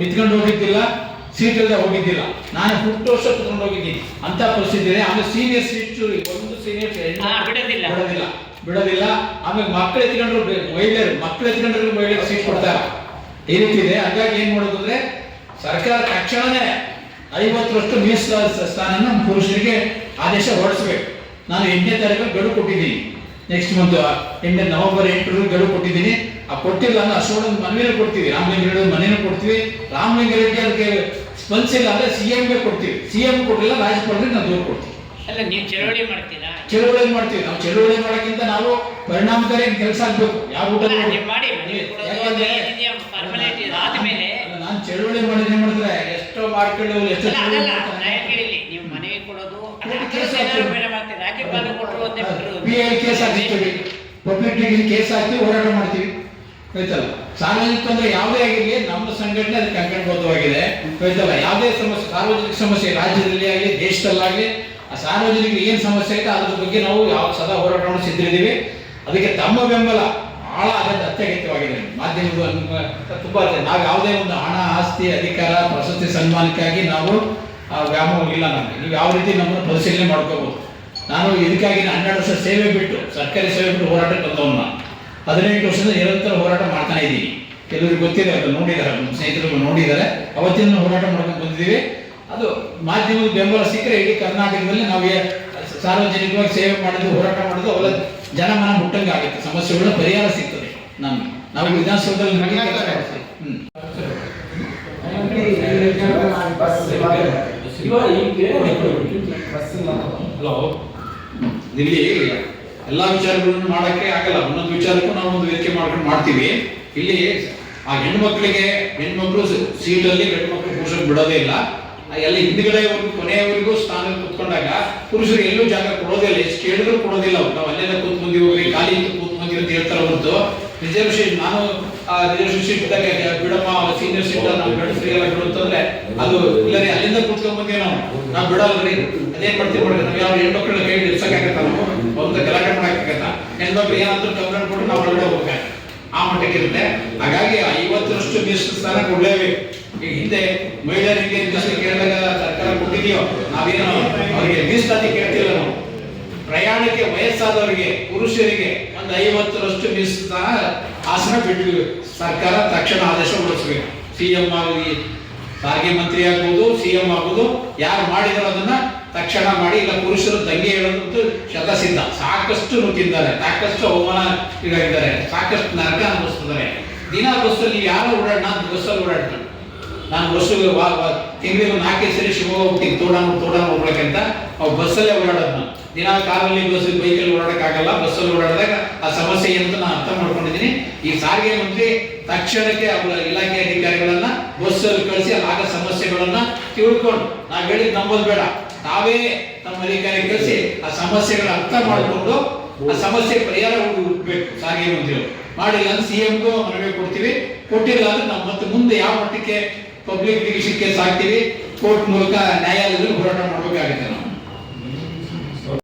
ನಿಂತ್ಕೊಂಡು ಹೋಗಿದ್ದಿಲ್ಲ ಸೀಟ್ ಇಲ್ಲದೆ ಹೋಗಿದ್ದಿಲ್ಲ. ನಾನು ಹುಟ್ಟು ವರ್ಷ ಕುತ್ಕೊಂಡು ಹೋಗಿದ್ದೀನಿ ಅಂತ ಪರಿಸ್ಥಿತಿ ಇದೆ. ಆಮೇಲೆ ಸೀನಿಯರ್ ಸೀಟ್ ಒಂದು ಸೀನಿಯರ್ ಬಿಡೋದಿಲ್ಲ. ಬಿಡೋದಿಲ್ಲ. ಆಮೇಲೆ ಮಕ್ಕಳು ಎತ್ಕೊಂಡ್ರು ಮಹಿಳೆಯರು ಮಕ್ಕಳು ಎತ್ಕೊಂಡ್ರು ಮಹಿಳೆಯರು ಸೀಟ್ ಕೊಡ್ತಾರ. ಈ ರೀತಿ ಇದೆ. ಹಾಗಾಗಿ ಏನ್ ಮಾಡೋದು ಅಂದ್ರೆ, ಸರ್ಕಾರ ತಕ್ಷಣನೇ ಐವತ್ತರಷ್ಟು ಮೀಸಲಾದ ಸ್ಥಾನನ ಪುರುಷರಿಗೆ ಆದೇಶ ಹೊರಡಿಸ್ಬೇಕು. ನಾನು ಎಂಟನೇ ತಾರೀಕು ಗಡುವು ಕೊಟ್ಟಿದ್ದೀನಿ. ನೆಕ್ಸ್ಟ್ ಮಂತ್ ಎಂಟನೇ ನವೆಂಬರ್ ಎಂಟರಲ್ಲಿ ಗಡುವು ಕೊಟ್ಟಿದ್ದೀನಿ. ಆ ಕೊಟ್ಟಿಲ್ಲ ಅಂದ್ರೆ ಅಷ್ಟೊಂದು ಮನವಿನೂ ಕೊಡ್ತೀವಿ. ರಾಮಲಿಂಗಾರೆಡ್ಡಿ ಮನೇನೂ ಕೊಡ್ತೀವಿ. ರಾಮಲಿಂಗಾರೆಡ್ಡಿ ಅದಕ್ಕೆ ಸ್ಪಂದಿಸಿಲ್ಲ ಅಂದ್ರೆ ಸಿ ಎಂಗೆ ಕೊಡ್ತೀವಿ. ಸಿ ಎಂ ಕೊಟ್ಟಿಲ್ಲ, ರಾಜ್ಯಪಾಲರಿಗೆ ನಾವು ದೂರು ಕೊಡ್ತೀವಿ. ಅಲ್ಲ ನೀವು ಚಳುವಳಿ ಮಾಡ್ತೀರಾ? ಚಳುವಳಿ ಮಾಡ್ತೀವಿ. ನಾವು ಚಳುವಳಿ ಮಾಡೋಕ್ಕಿಂತ ನಾವು ಪರಿಣಾಮಕಾರಿ ಕೆಲಸ ಆಗ್ಬೇಕು. ಯಾವ ಊಟ ಮಾಡಿ ಆದ್ಮೇಲೆ ನಾನು ಚಳುವಳಿ ಮಾಡಿದ್ರೆ ಏನ್ ಎಷ್ಟು ಎಷ್ಟೋ ಮಾಡ್ಕೊಳ್ಳೋ ಎಷ್ಟೋ ಕೇಳಿಲಿ ನೀವು ಮನೆಗೆ ಕೊಡೋದು ರಾಜ್ಯಪಾಲ ಕೊಟ್ಟರು ಒಂದೇ ಬಿಟ್ಟರು ಪಿ ಐ ಕೇಸ್ ಹಾಕಿರ್ತೀವಿ. ಪಬ್ಲಿಕ್ ಕೇಸ್ ಹಾಕ್ತೀವಿ ಹೋರಾಟ ಮಾಡ್ತೀವಿ. ಆಯ್ತಲ್ಲ? ಸಾರ್ವಜನಿಕ ಅಂದ್ರೆ ಯಾವುದೇ ಆಗಿರಲಿ ನಮ್ಮ ಸಂಘಟನೆ ಅದಕ್ಕೆ ಅಂಕಣಬದ್ಧವಾಗಿದೆ. ಆಯ್ತಲ್ಲ? ಯಾವುದೇ ಸಮಸ್ಯೆ ಸಾರ್ವಜನಿಕ ಸಮಸ್ಯೆ ರಾಜ್ಯದಲ್ಲಿ ಆಗಲಿ ದೇಶದಲ್ಲಾಗಲಿ ಆ ಸಾರ್ವಜನಿಕ ಏನು ಸಮಸ್ಯೆ ಐತೆ ಅದ್ರ ಬಗ್ಗೆ ನಾವು ಯಾವ ಸದಾ ಹೋರಾಟವನ್ನು ಸಿದ್ಧರಿದ್ದೀವಿ. ಅದಕ್ಕೆ ತಮ್ಮ ಬೆಂಬಲ ಬಹಳ ಅಗತ್ಯ ಅತ್ಯಗತ್ಯವಾಗಿದೆ. ಮಾಧ್ಯಮದ ಅನ್ವ- ತುಂಬಾ. ನಾವು ಯಾವುದೇ ಒಂದು ಹಣ, ಆಸ್ತಿ, ಅಧಿಕಾರ, ಪ್ರಶಸ್ತಿ ಸನ್ಮಾನಕ್ಕಾಗಿ ನಾವು, ಆ ವ್ಯಾಮೋಹ ಇಲ್ಲ ನಮಗೆ. ನೀವು ಯಾವ ರೀತಿ ನಮ್ಮನ್ನು ಪರಿಶೀಲನೆ ಮಾಡ್ಕೋಬಹುದು ನಾನು ಇದಕ್ಕಾಗಿ ನಾನು ಹನ್ನೆರಡು ವರ್ಷ ಸೇವೆ ಬಿಟ್ಟು, ಸರ್ಕಾರಿ ಸೇವೆ ಬಿಟ್ಟು ಹೋರಾಟಕ್ಕೆ ಬಂದವನು ಹದಿನೆಂಟು ವರ್ಷದಿಂದ ನಿರಂತರ ಹೋರಾಟ ಮಾಡ್ತಾನೆ ಇದ್ದೀನಿ. ಕೆಲವರಿಗೆ ಗೊತ್ತಿದೆ ಅದನ್ನು ನೋಡಿದ್ದಾರೆ ನಮ್ಮ ಸ್ನೇಹಿತರು ನೋಡಿದ್ದಾರೆ. ಅವತ್ತಿನ ಹೋರಾಟ ಮಾಡ್ಕೊಂಡು ಬಂದಿದ್ದೀವಿ. ಅದು ಮಾಧ್ಯಮದ ಬೆಂಬಲ ಸಿಕ್ಕರೆ ಇಡೀ ಕರ್ನಾಟಕದಲ್ಲಿ ನಾವು ಸಾರ್ವಜನಿಕವಾಗಿ ಸೇವೆ ಮಾಡೋದು ಹೋರಾಟ ಮಾಡೋದು ಅವೆಲ್ಲ ಜನಮನ ಮುಟ್ಟಂಗೆ ಆಗುತ್ತೆ. ಸಮಸ್ಯೆಗಳ ಪರಿಹಾರ ಸಿಗ್ತದೆ ನಮ್ಗೆ. ನಾವು ವಿಧಾನಸೌಧದಲ್ಲಿ ಇಲ್ಲಿ ಎಲ್ಲಾ ವಿಚಾರಗಳನ್ನು ಮಾಡಕ್ಕೆ ಆಗಲ್ಲ. ಒಂದೊಂದು ವಿಚಾರಕ್ಕೂ ನಾವು ಒಂದು ವೇದಿಕೆ ಮಾಡ್ಕೊಂಡು ಮಾಡ್ತೀವಿ. ಇಲ್ಲಿ ಆ ಹೆಣ್ಮಕ್ಳಿಗೆ ಹೆಣ್ಮಕ್ಳು ಸೀಟಲ್ಲಿ ಗಂಡು ಮಕ್ಕಳು ಪುರುಷರು ಬಿಡೋದೇ ಇಲ್ಲ. ಎಲ್ಲ ಹಿಂದ್ಗಡೆವರೆಗೂ ಕೊನೆಯವರೆಗೂ ಸ್ಥಾನ ಕೂತ್ಕೊಂಡಾಗ ಪುರುಷರು ಎಲ್ಲೂ ಜಾಗ ಕೊಡೋದಿಲ್ಲ ಎಷ್ಟು ಕೇಳಿದ್ರು ಕೊಡೋದಿಲ್ಲ ಅವ್ರು. ನಾವು ಅಲ್ಲೆಲ್ಲ ಕೂತ್ ಬಂದಿವಿ ಹೋಗ್ರಿ ಖಾಲಿ ಇತ್ತು ಕೂತ್ ಬಂದಿರೋದು ಹೇಳ್ತಾರೆ ಹೊರತು. ರಿಸರ್ವೇಶನ್ ನಾನು ಆ ರಿಸರ್ವೇಶನ್ ಇದ್ದಾಗ ಬಿಡಮ್ಮ ಸೀನಿಯರ್ ಸೀಟ್ ನಾವು ಗಂಡಸರಿಗೆಲ್ಲ ಬಿಡು ಅಂತಂದ್ರೆ ಅದು ಇಲ್ಲ ರೀ ಅಲ್ಲಿಂದ ಕೂತ್ಕೊಂಡ್ ಬಂದೀವಿ ನಾವು. ನಾವು ಬಿಡಲ್ರಿ. ಅದೇನ್ ಮಾಡ್ತೀವಿ ನೋಡಿ ನಾವು ಯಾವ ಹೆಣ್ಮಕ್ಳನ್ನ ಕೈ ಹಿಡ್ಸಕ್ಕಾಗತ್ತ ನಾವು? ಒಂದು ಗಲಾಟೆ ಮಾಡಕ್ಕಾಗತ್ತ? ಹೆಣ್ಮಕ್ಳು ಏನಾದ್ರೂ ಕಂಪ್ಲೇಂಟ್ ಕೊಟ್ಟು ನಾವು ಒಳಗಡೆ ಹೋಗ್ಬೇಕು. ಆ ಮಟ್ಟಕ್ಕೆ ಇರುತ್ತೆ. ಹಾಗಾಗಿ ಐವತ್ತರಷ್ಟು ಮೀಸಲು ಸ್ಥಾನ ಕೊಡ್ಲೇಬೇಕು. ಈಗ ಹಿಂದೆ ಮಹಿಳೆಯರಿಗೆ ಕೇಳಿದಾಗ ಸರ್ಕಾರ ಕೊಟ್ಟಿದೆಯೋ ನಾವೇನು ಅವರಿಗೆ ಮೀಸಲಾತಿ ಕೇಳ್ತಿಲ್ಲ ನಾವು. ಪ್ರಯಾಣಕ್ಕೆ ವಯಸ್ಸಾದವರಿಗೆ, ಪುರುಷರಿಗೆ ಒಂದು ಐವತ್ತರಷ್ಟು ಮೀಸಲ ಆಸನ ಬಿಟ್ಟು ಸರ್ಕಾರ ತಕ್ಷಣ ಆದೇಶ ಹೊರಡಿಸಬೇಕು ಸಿಎಂ ಆಗಲಿ ಸಾರಿಗೆ ಮಂತ್ರಿ ಆಗ್ಬೋದು, ಸಿ ಎಂ ಆಗ್ಬೋದು, ಯಾರು ಮಾಡಿದ್ರು ಅದನ್ನ ತಕ್ಷಣ ಮಾಡಿ, ಇಲ್ಲ ಪುರುಷರು ದಂಗೆ ಹೇಳೋದಂತೂ ಶತಸಿದ್ಧ. ಸಾಕಷ್ಟು ನುಗ್ಗಿದ್ದಾರೆ ಸಾಕಷ್ಟು ಅವಮಾನ ಇದಾಗಿದ್ದಾರೆ, ಸಾಕಷ್ಟು ನರಕ ಅನುಭವಿಸ್ತಿದ್ದಾರೆ. ದಿನ ಬಸ್ಸಲ್ಲಿ ಯಾರೋ ಓಡಾಡ ನಾನು ಬಸ್ಸಲ್ಲಿ ಓಡಾಡ್ತೀನಿ ನಾನು ಬಸ್ಸು ತಿಂಗಳಿಗೆ ನಾಲ್ಕೈದು ಸರಿ ಶಿವಮೊಗ್ಗ ಹೋಗ್ತೀನಿ. ತೋಡಾನ ತೋಡಾನ ಹೋಗ್ಬೇಕಂತ ಅವು ಬಸ್ಸಲ್ಲೇ ಓಡಾಡೋದು ದಿನ ಕಾರಲ್ಲಿ ಬಸ್ ಬೈಕಲ್ಲಿ ಓಡಾಡಕ್ಕಾಗಲ್ಲ, ಬಸ್ಸಲ್ಲಿ ಓಡಾಡಿದಾಗ ಆ ಸಮಸ್ಯೆ ಅಂತ ನಾನು ಅರ್ಥ ಮಾಡ್ಕೊಂಡಿದ್ದೀನಿ. ಈ ಸಾರಿಗೆ ಮಂತ್ರಿ ತಕ್ಷಣಕ್ಕೆ ಅವರ ಇಲಾಖೆ ಅಧಿಕಾರಿಗಳನ್ನ ಬಸ್ಸಲ್ಲಿ ಕಳಿಸಿ ಆಗೋ ಸಮಸ್ಯೆಗಳನ್ನ ತಿಳ್ಕೊಂಡು. ನಾವು ಹೇಳಿದ್ ನಂಬೋದು ಬೇಡ. ತಾವೇ ನಮ್ಮ ಅಧಿಕಾರಿ ಕಳಿಸಿ ಆ ಸಮಸ್ಯೆಗಳ ಅರ್ಥ ಮಾಡಿಕೊಂಡು ಆ ಸಮಸ್ಯೆ ಪರಿಹಾರ ಹುಡು- ಹುಡುಕ್ಬೇಕು ಸಾರಿಗೆ ಮಂತ್ರಿಗಳು ಮಾಡಿಲ್ಲ ಅಂದ್ರೆ ಸಿ ಎಂಗೂ ಮನವಿ ಕೊಡ್ತೀವಿ. ಕೊಟ್ಟಿಲ್ಲ ಅಂದ್ರೆ ನಾವು ಮತ್ತೆ ಮುಂದೆ ಯಾವ ಮಟ್ಟಕ್ಕೆ ಪಬ್ಲಿಕ್ ಕೇಸ್ ಹಾಕ್ತೀವಿ ಕೋರ್ಟ್ ಮೂಲಕ ನ್ಯಾಯಾಲಯದಲ್ಲಿ ಹೋರಾಟ ಮಾಡಬೇಕಾಗುತ್ತೆ